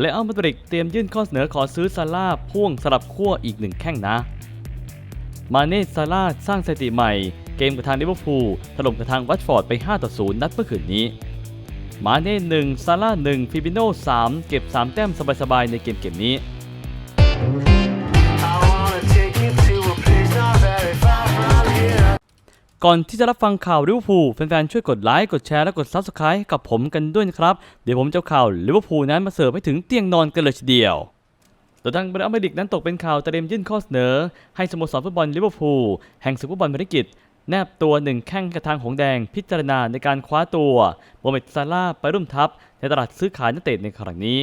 และอัลมาดริดเตรียมยื่นข้อเสนอขอซื้อซาร่าพ่วงสลับขั้วอีกหนึ่งแข้งนะ มาเน่ซาร่าสร้างสถิติใหม่ เกมกับทางลิเวอร์พูลถล่มกับทางวัตฟอร์ดไป 5 ต่อ 0 นัดเมื่อคืนนี้ มาเน่1ซาร่า1ฟิบิโน่3เก็บ 3 แต้มสบายๆในเกมเกมนี้ ก่อนที่จะรับฟังข่าวลิเวอร์พูลแฟนๆช่วยกดไลค์กดแชร์และกด Subscribe ให้กับผมกันด้วยนะครับ เดี๋ยวผมจะข่าวลิเวอร์พูลนั้นมาเสิร์ฟให้ถึงเตียงนอนกันเลยทีเดียวโดยทางบริอัมเบริกนั้นตกเป็นข่าวเตรียมยื่นข้อเสนอ ให้สโมสรฟุตบอลลิเวอร์พูลแห่งศึกฟุตบอลภารกิจแนบตัวหนึ่งแข้งกระทางหงแดงพิจารณาในการคว้าตัวโมเมดซาร่าไปร่วมทัพในตลาดซื้อขายนักเตะในครั้งนี้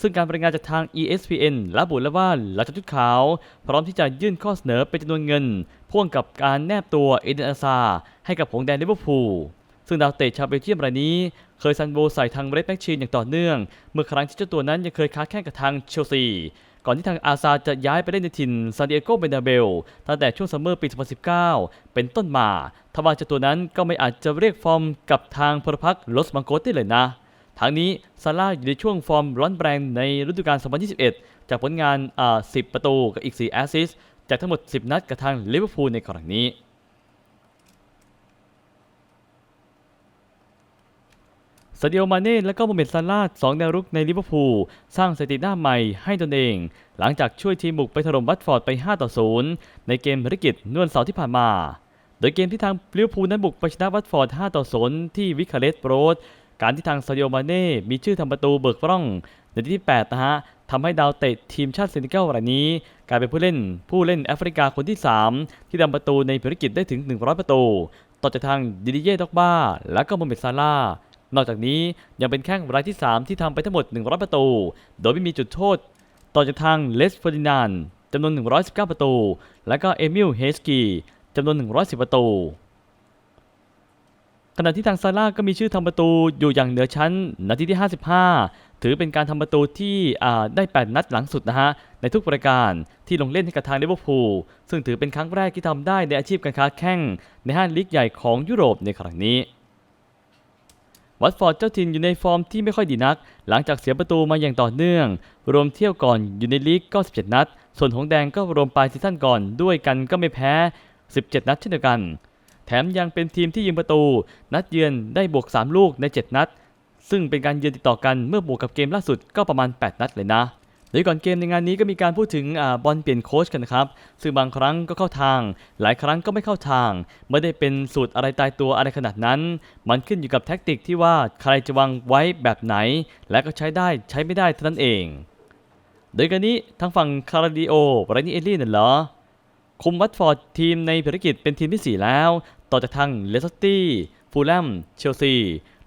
ซึ่งการรายงานจากทาง ESPN ระบุแล้วว่าหลังจากชุดขาว พร้อมที่จะยื่นข้อเสนอเป็นจำนวนเงิน พ่วงกับการแนบตัวเอเดนอาซาให้กับหงแดงลิเวอร์พูลซึ่งดาวเตะชาวเบลเยียมรายนี้ เคยซันโบใส่ทางเรดแมชชีนอย่างต่อเนื่อง เมื่อครั้งที่เจ้าตัวนั้นยังเคยค้าแข่งกับทางเชลซีก่อนที่ทางอาซาจะย้ายไปเล่นในถิ่นซานดิเอโกเบนาเบลตั้งแต่ช่วงซัมเมอร์ปี 2019 เป็นต้นมาทว่าเจ้าตัวนั้นก็ไม่อาจจะเรียกฟอร์มกับทางพลพรรคลอสบังโกสได้เลยนะ ทางนี้ซาร่าอยู่ในช่วงฟอร์มร้อนแรงในฤดูกาล 2021 จากผลงานอ่า10 ประตูกับอีก 4 แอสซิสต์จากทั้งหมด 10 นัดกับทางลิเวอร์พูลในครั้งนี้ ซาดิโอ มาเน่และก็โมเมดซาลาสองแนวรุกในลิเวอร์พูลสร้างสถิติหน้าใหม่ให้ตนเอง หลังจากช่วยทีมบุกไปถล่มวัตฟอร์ดไป 5 ต่อ 0 ในเกมภารกิจนวลเสาร์ที่ผ่านมา โดยเกมที่ทางลิเวอร์พูลนั้นบุกไปชนะวัตฟอร์ด 5 ต่อ 0 ที่วิคาเลสโรด การที่ทางซาดิโอมาเน่มีชื่อทำประตูเบิกร่องในที่ 8 นะฮะทำให้ดาวเตะทีมชาติเซนิเกลรายนี้ กลายเป็นผู้เล่นผู้เล่นแอฟริกาคนที่ 3 ที่ทำประตูในภารกิจได้ถึง 100 ประตู ต่อจากทางดิดิเย่ด็อกบ้า และก็โมเมดซาลานอกจากนี้ยังเป็นแข้งรายที่ 3 ที่ทำไปทั้งหมด 100 ประตู โดยไม่มีจุดโทษ ต่อจากทางเลสเฟอร์ดินานจำนวน 119 ประตู และก็เอมิลเฮสกีจำนวน 110 ประตู ขณะที่ทางซาร่าก็มีชื่อทำประตูอยู่อย่างเหนือชั้น นาทีที่ 55 ถือเป็นการทำประตูที่ได้ 8 นัดหลังสุดนะฮะ ในทุกปรายการที่ลงเล่นให้กับทางลิเวอร์พูลซึ่งถือเป็นครั้งแรกที่ทำได้ในอาชีพการค้าแข่งในห้าลีกใหญ่ของยุโรปในครั้งนี้วัตฟอร์ดเจ้าถิ่นอยู่ในฟอร์มที่ไม่ค่อยดีนัก หลังจากเสียประตูมาอย่างต่อเนื่อง รวมเที่ยวก่อนอยู่ในลีกก็17 นัด ส่วนหงแดงก็รวมปลายซีซั่นก่อนด้วยกันก็ไม่แพ้ 17 นัดเช่นเดียวกัน แถมยังเป็นทีมที่ยิงประตู นัดเยือนได้บวก 3 ลูกใน 7 นัด ซึ่งเป็นการเยือนติดต่อกันเมื่อบวกกับเกมล่าสุดก็ประมาณ 8 นัดเลยนะโดยก่อนเกมในงานนี้ก็มีการพูดถึงอบอลเปลี่ยนโค้ชกันนะครับซึ่งบางครั้งก็เข้าทาง หลายครั้งก็ไม่เข้าทาง ไม่ได้เป็นสูตรอะไรตายตัวอะไรขนาดนั้น มันขึ้นอยู่กับแท็กติกที่ว่าใครจะวางไว้แบบไหน และก็ใช้ได้ใช้ไม่ได้เท่านั้นเอง โดยกันนี้ทางฝั่งคาราดิโอไรนี่เอลลี่นั่นเหรอคุมวัตฟอร์ดทีมในภารกิจเป็นทีมที่ 4 แล้ว ต่อจากทางเลสเตอร์ตี้ฟูลแลมเชลซี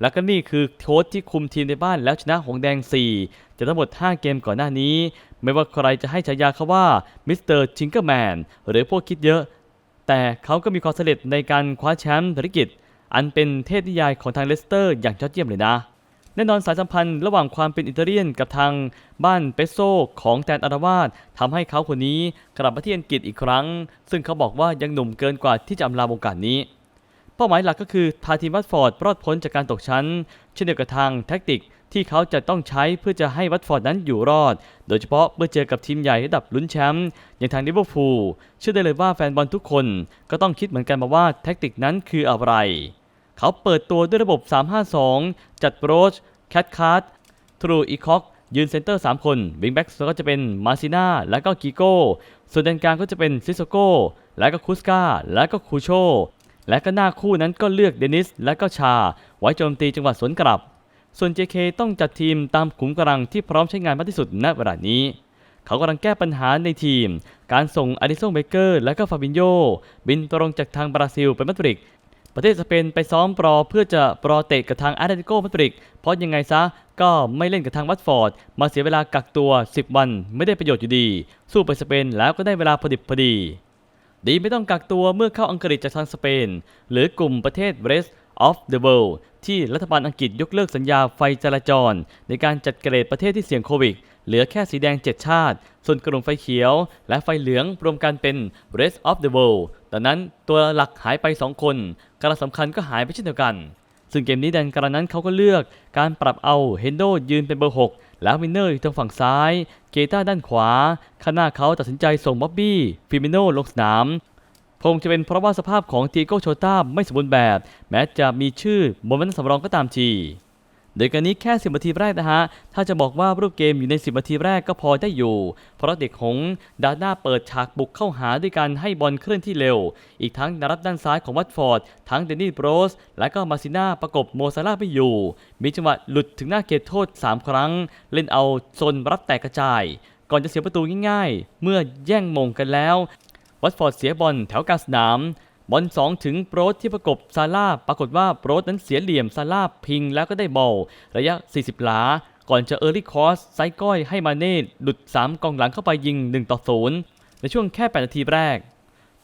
และก็นี่คือโค้ชที่คุมทีมในบ้านแล้วชนะหงแดง 4 จะทั้งหมด 5 เกมก่อนหน้านี้ ไม่ว่าใครจะให้ฉายาเขาว่ามิสเตอร์ชิงเกอร์แมนหรือพวกคิดเยอะ แต่เขาก็มีความสำเร็จในการคว้าแชมป์ธุรกิจ อันเป็นเทพนิยายของทางเลสเตอร์อย่างยอดเยี่ยมเลยนะ แน่นอนสายสัมพันธ์ระหว่างความเป็นอิตาเลียนกับทางบ้านเปโซของแตนอาราวาสทำให้เขาคนนี้กลับมาที่อังกฤษอีกครั้ง ซึ่งเขาบอกว่ายังหนุ่มเกินกว่าที่จะอำลาวงการนี้ เป้าหมายหลักก็คือพาทีมวัตฟอร์ดรอดพ้นจากการตกชั้น เช่นเดียวกับทางแท็กติกที่เขาจะต้องใช้เพื่อจะให้วัตฟอร์ดนั้นอยู่รอด โดยเฉพาะเมื่อเจอกับทีมใหญ่ระดับลุ้นแชมป์อย่างทางลิเวอร์พูลเชื่อได้เลยว่าแฟนบอลทุกคน ก็ต้องคิดเหมือนกันมาว่าแท็กติกนั้นคืออะไร เขาเปิดตัวด้วยระบบ 352 จัดโรช แคทคาร์ดทรูอีคอกยืนเซนเตอร์ 3 คนวิงแบ็กก็จะเป็นมาซิน่าและก็กิโก้ ส่วนแดนกลางก็จะเป็นซิโซโก้ และก็คุสกาและก็คูโช และก็หน้าคู่นั้นก็เลือกเดนิส และก็ชา ไว้โจมตีจังหวะสวนกลับ ส่วน JK ต้องจัดทีมตามขุมกำลังที่พร้อมใช้งานมากที่สุดณเวลานี้ เขากำลังแก้ปัญหาในทีม การส่งอดิสันเบเกอร์ และก็ฟาบินโยบินตรงจากทางบราซิลไปมาดริด ประเทศสเปนไปซ้อมปรอเพื่อจะปรอเตะกับทางอาร์เตติโกมาดริดเพราะยังไงซะก็ไม่เล่นกับทางวัตฟอร์ด มาเสียเวลากักตัว 10 วันไม่ได้ประโยชน์อยู่ดี สู้ไปสเปนแล้วก็ได้เวลาพอดิบพอดี ดีไม่ต้องกักตัวเมื่อเข้าอังกฤษจากทางสเปน หรือกลุ่มประเทศ rest of the world ที่รัฐบาลอังกฤษยกเลิกสัญญาไฟจราจร ในการจัดเกรดประเทศที่เสี่ยงโควิด เหลือแค่สีแดง 7 ชาติ ส่วนกลุ่มไฟเขียว และไฟเหลืองรวมกันเป็น rest of the world ดังนั้นตัวหลักหายไป 2 คนกำลังสำคัญก็หายไปเช่นเดียวกัน ซึ่งเกมนี้แดนกระนั้นเขาก็เลือกการปรับเอาเฮนโดยืนเป็นเบอร์ 6 แล้วมินเนอร์อยู่ทางฝั่งซ้าย เกต้าด้านขวาข้างหน้าเขาตัดสินใจส่งบ๊อบบี้ฟิมิโนลงสนามคงจะเป็นเพราะว่าสภาพของตีโก้โชต้าไม่สมบูรณ์แบบ แม้จะมีชื่อบนวันสำรองก็ตามที โดยการนี้แค่ 10นาทีแรกนะฮะ ถ้าจะบอกว่ารูปเกมอยู่ใน 10นาทีแรกก็พอได้อยู่ เพราะเด็กหงส์ดาหน้าเปิดฉากบุกเข้าหาด้วยการให้บอลเคลื่อนที่เร็ว อีกทั้งนารับด้านซ้ายของวัตฟอร์ด ทั้งเดนนี่โบรส และก็มาซิน่าประกบโมซาร่าไม่อยู่ มีจังหวะหลุดถึงหน้าเขตโทษ 3 ครั้ง เล่นเอาโซนรับแตกกระจาย ก่อนจะเสียประตูง่ายๆ เมื่อแย่งมงกันแล้ว วัตฟอร์ดเสียบอลแถวกลางสนาม บอล2ถึงโปรตที่ประกบซาร่าปรากฏว่าโปรตนั้นเสียเหลี่ยมซาร่าพิงแล้วก็ได้บอลระยะ 40 หลา ก่อนจะเออร์ลี่คอสไซส์ก้อยให้มาเน่หลุด 3 กองหลังเข้าไปยิง 1 ต่อ 0 ในช่วงแค่ 8 นาทีแรก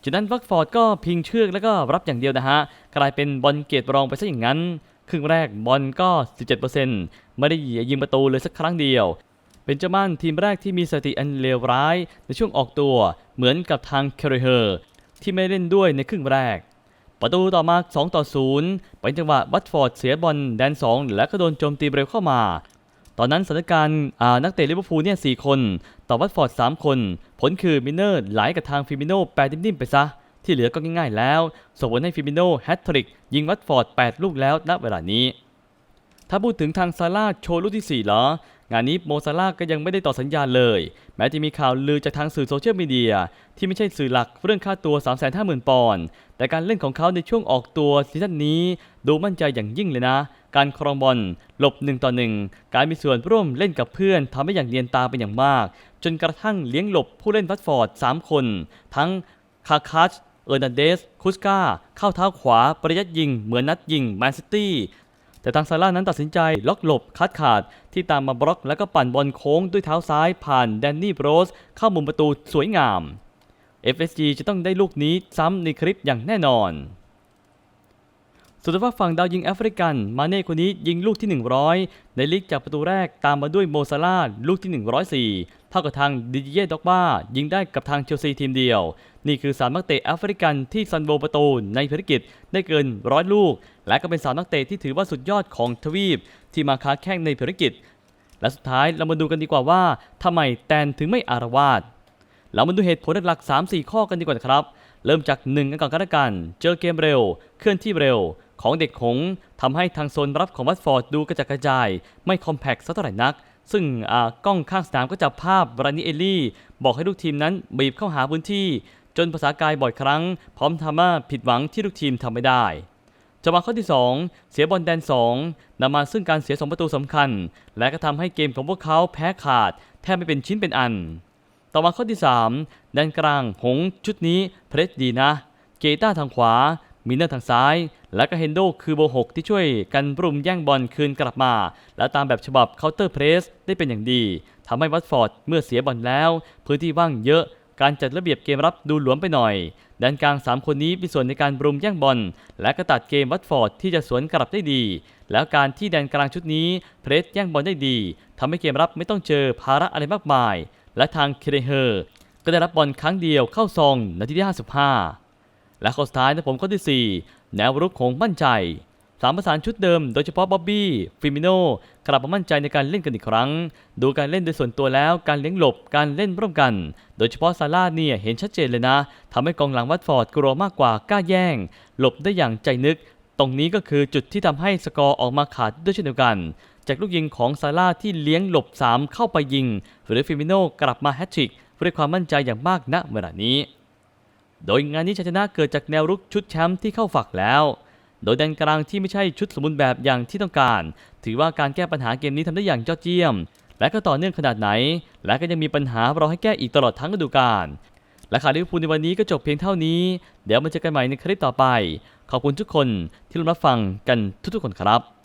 จากนั้นวัตฟอร์ดก็พิงเชือกแล้วก็รับอย่างเดียวนะฮะ กลายเป็นบอลเกตรองไปซะอย่างนั้น ครึ่งแรกบอลก็ 17%ไม่ได้ยิงประตูเลยสักครั้งเดียวเป็นเจ้าบ้านทีมแรกที่มีสถิติอันเลวร้ายในช่วงออกตัว เหมือนกับทางเคเรเฮอร์ ที่ไม่เล่นด้วยในครึ่งแรก ประตูต่อมา 2 ต่อ 0 เป็นจังหวะวัตฟอร์ดเสียบอลแดน 2 แล้วก็โดนโจมตีเร็วเข้ามา ตอนนั้นสถานการณ์นักเตะลิเวอร์พูลเนี่ย4คน ต่อวัตฟอร์ด 3 คน ผลคือมินเนอร์ไหลกับทางฟิมิโน่แปรนิ่มๆไปซะ ที่เหลือก็ง่ายๆแล้วส่งผลให้ฟิมิโน่แฮตทริกยิงวัตฟอร์ด 8 ลูกแล้วณเวลานี้ ถ้าพูดถึงทางซาร่าโชว์ลูกที่4เหรอ งานนี้โมซาร่าก็ยังไม่ได้ต่อสัญญาเลย แม้จะมีข่าวลือจากทางสื่อโซเชียลมีเดียที่ไม่ใช่สื่อหลักเรื่องค่าตัว 350,000 ปอนด์แต่การเล่นของเขาในช่วงออกตัวซีซั่นนี้ดูมั่นใจอย่างยิ่งเลยนะ การครองบอลหลบ1ต่อ1การมีส่วนร่วมเล่นกับเพื่อนทำให้อย่างเนียนตาเป็นอย่างมาก จนกระทั่งเลี้ยงหลบผู้เล่นวัตฟอร์ด 3 คน ทั้งคาคัชเออร์นันเดส คุสกาเข้าเท้าขวาประยัดยิง เหมือนนัดยิงแมนซิตี้ แต่ทางซาร่านั้นตัดสินใจล็อกหลบคัดขาด ที่ตามมาบล็อกแล้วก็ปั่นบอลโค้งด้วยเท้าซ้ายผ่านแดนนี่โบรส เข้ามุมประตูสวยงาม FSG จะต้องได้ลูกนี้ซ้ำในคลิปอย่างแน่นอน ส่วนทางฝั่งดาวยิงแอฟริกัน มาเน่คนนี้ยิงลูกที่ 100 ในลีกจากประตูแรกตามมาด้วยโมซาลาห์ลูกที่ 104 เท่ากับทางดิเยด็อกบ้ายิงได้กับทางเชลซีทีมเดียว นี่คือสามนักเตะแอฟริกันที่ซันโบประตูในภารกิจได้เกินร้อยลูก และก็เป็นสามนักเตะที่ถือว่าสุดยอดของทวีป ที่มาค้าแข่งในภารกิจ และสุดท้ายเรามาดูกันดีกว่าว่าทำไมแตนถึงไม่อารวาสเรามาดูเหตุผลหลัก 3-4 ข้อกันดีกว่าครับ เริ่มจาก1กันก่อนกันละกัน เจอเกมเร็ว เคลื่อนที่เร็ว ของเด็กหงส์ทำให้ทางโซนรับของวัตฟอร์ดดูกระจัดกระจาย ไม่คอมแพคสักเท่าไหร่นัก ซึ่งกล้องข้างสนามก็จับภาพบรานิเอลลี่ บอกให้ลูกทีมนั้นบีบเข้าหาพื้นที่ จนภาษากายบ่อยครั้ง พร้อมทำให้ผิดหวังที่ลูกทีมทำไม่ได้จังหวะข้อที่ 2 เสียบอลแดน 2 นำมาซึ่งการเสีย2ประตูสำคัญ และก็ทำให้เกมของพวกเขาแพ้ขาด แทบไม่เป็นชิ้นเป็นอัน ต่อมาข้อที่3แดนกลางหงชุดนี้เพรสดีนะ เกต้าทางขวา มินเนอร์ทางซ้าย และก็เฮนโดคือเบอร์6ที่ช่วยกันปรุมแย่งบอลคืนกลับมา และตามแบบฉบับเคาน์เตอร์เพรสได้เป็นอย่างดีทำให้วัตฟอร์ดเมื่อเสียบอลแล้ว พื้นที่ว่างเยอะการจัดระเบียบเกมรับดูหลวมไปหน่อยแดนกลาง 3 คนนี้มีส่วนในการบรุมแย่งบอล และก็ตัดเกมวัตฟอร์ดที่จะสวนกลับได้ดี แล้วการที่แดนกลางชุดนี้เพรสแย่งบอลได้ดีทำให้เกมรับไม่ต้องเจอภาระอะไรมากมาย และทางเคเรเฮอร์ก็ได้รับบอลครั้งเดียวเข้าซองนาทีที่ 55 และข้อสุดท้ายนะผมข้อที่ 4 แนวรุกของมั่นใจสามประสานชุดเดิมโดยเฉพาะบ๊อบบี้ฟิมิโนกลับมามั่นใจในการเล่นกันอีกครั้ง ดูการเล่นโดยส่วนตัวแล้วการเลี้ยงหลบการเล่นร่วมกัน โดยเฉพาะซาร่าห์เนี่ยเห็นชัดเจนเลยนะทำให้กองหลังวัตฟอร์ดกลัวมากกว่ากล้าแย่ง หลบได้อย่างใจนึก ตรงนี้ก็คือจุดที่ทำให้สกอร์ออกมาขาดด้วยเช่นเดียวกัน จากลูกยิงของซาร่าห์ที่เลี้ยงหลบ 3 เข้าไปยิง หรือฟิมิโนกลับมาแฮตทริกด้วยความมั่นใจอย่างมากณเวลานี้ โดยงานนี้ชัยชนะเกิดจากแนวรุกชุดแชมป์ที่เข้าฝักแล้ว โดยแดนกลางที่ไม่ใช่ชุดสมบูรณ์แบบอย่างที่ต้องการ ถือว่าการแก้ปัญหาเกมนี้ทำได้อย่างยอดเยี่ยม และก็ต่อเนื่องขนาดไหน และก็ยังมีปัญหารอให้แก้อีกตลอดทั้งฤดูกาลและข่าวลิเวอร์พูลในวันนี้ก็จบเพียงเท่านี้ เดี๋ยวมาเจอกันใหม่ในคลิปต่อไป ขอบคุณทุกคนที่รับฟังกันทุกๆคนครับ